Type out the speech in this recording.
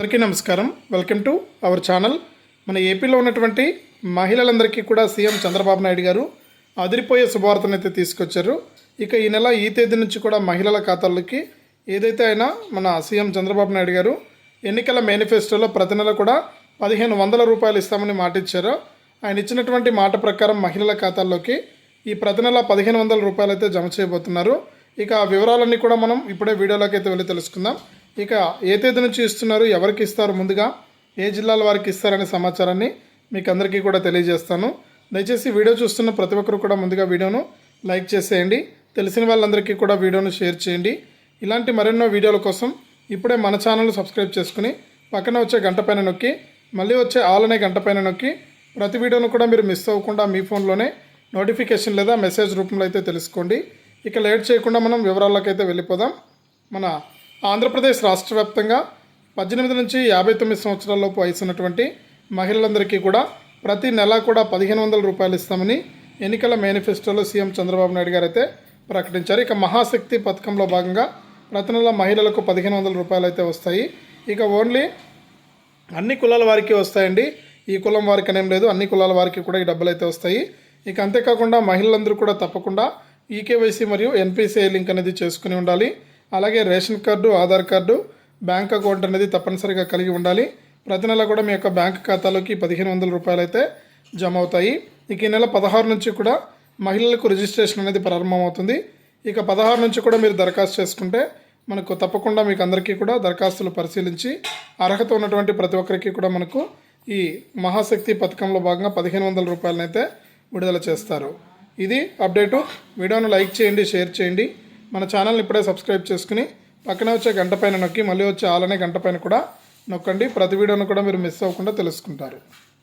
అందరికీ నమస్కారం. Welcome to our channel. మన ఏపీలో ఉన్నటువంటి మహిళలందరికీ కూడా సీఎం చంద్రబాబు నాయుడు గారు అదిరిపోయే శుభవార్తనైతే తీసుకొచ్చారు. ఇక ఈ నెల ఈ తేదీ నుంచి కూడా మహిళల ఖాతాల్లోకి ఏదైతే అయినా మన సీఎం చంద్రబాబు నాయుడు గారు ఎన్నికల మేనిఫెస్టోలో ప్రతి నెల కూడా పదిహేను వందల రూపాయలు ఇస్తామని మాట ఇచ్చారు ఆయన ఇచ్చినటువంటి మాట ప్రకారం మహిళల ఖాతాల్లోకి ఈ ప్రతి నెల పదిహేను వందల రూపాయలు అయితే జమ చేయబోతున్నారు. ఇక ఆ వివరాలన్నీ కూడా మనం ఇప్పుడే వీడియోలోకి అయితే వెళ్ళి తెలుసుకుందాం. ఇక ఏ తేదీ నుంచి ఇస్తున్నారు ఎవరికి ఇస్తారు ముందుగా ఏ జిల్లాల వారికి ఇస్తారనే సమాచారాన్ని మీకు అందరికీ కూడా తెలియజేస్తాను. దయచేసి వీడియో చూస్తున్న ప్రతి ఒక్కరు కూడా ముందుగా వీడియోను లైక్ చేసేయండి. తెలిసిన వాళ్ళందరికీ కూడా వీడియోను షేర్ చేయండి. ఇలాంటి మరెన్నో వీడియోల కోసం ఇప్పుడే మన ఛానల్ సబ్స్క్రైబ్ చేసుకుని పక్కన వచ్చే గంట పైన నొక్కి మళ్ళీ వచ్చే ఆల్ అనే గంట పైన నొక్కి ప్రతి వీడియోను కూడా మీరు మిస్ అవ్వకుండా మీ ఫోన్లోనే నోటిఫికేషన్ లేదా మెసేజ్ రూపంలో అయితే తెలుసుకోండి. ఇక లేట్ చేయకుండా మనం వివరాల్లోకి అయితే వెళ్ళిపోదాం. మన ఆంధ్రప్రదేశ్ రాష్ట్ర వ్యాప్తంగా పద్దెనిమిది నుంచి యాభై తొమ్మిది సంవత్సరాలలోపు వయసున్నటువంటి మహిళలందరికీ కూడా ప్రతి నెల కూడా పదిహేను వందల రూపాయలు ఇస్తామని ఎన్నికల మేనిఫెస్టోలో సీఎం చంద్రబాబు నాయుడు గారు అయితే ప్రకటించారు. ఇక మహాశక్తి పథకంలో భాగంగా ప్రతి నెల మహిళలకు పదిహేను వందల రూపాయలు అయితే వస్తాయి. ఇక ఓన్లీ అన్ని కులాల వారికి వస్తాయండి. ఈ కులం వారికి అనేం లేదు. అన్ని కులాల వారికి కూడా ఈ డబ్బులు అయితే వస్తాయి. ఇక అంతేకాకుండా మహిళలందరూ కూడా తప్పకుండా ఈకేవైసీ మరియు ఎన్పిసిఐ లింక్ అనేది చేసుకుని ఉండాలి. అలాగే ration card Aadhaar card bank account అనేది తప్పనిసరిగా కలిగి ఉండాలి. ప్రతి నెల కూడా మీ యొక్క బ్యాంక్ ఖాతాలోకి పదిహేను వందల రూపాయలు అయితే జమ అవుతాయి. ఇక ఈ నెల పదహారు నుంచి కూడా మహిళలకు రిజిస్ట్రేషన్ అనేది ప్రారంభమవుతుంది. ఇక పదహారు నుంచి కూడా మీరు దరఖాస్తు చేసుకుంటే మనకు తప్పకుండా మీకు అందరికీ కూడా దరఖాస్తులు పరిశీలించి అర్హత ఉన్నటువంటి ప్రతి ఒక్కరికి కూడా మనకు ఈ మహాశక్తి పథకంలో భాగంగా పదిహేను వందల రూపాయలనైతే విడుదల చేస్తారు. ఇది అప్డేటు. వీడియోను లైక్ చేయండి షేర్ చేయండి. మన ఛానల్ని ఇప్పుడే సబ్స్క్రైబ్ చేసుకుని పక్కన వచ్చే గంట పైన నొక్కి మళ్ళీ వచ్చే ఆలనే గంట పైన కూడా నొక్కండి. ప్రతి వీడియోను కూడా మీరు మిస్ అవ్వకుండా తెలుసుకుంటారు.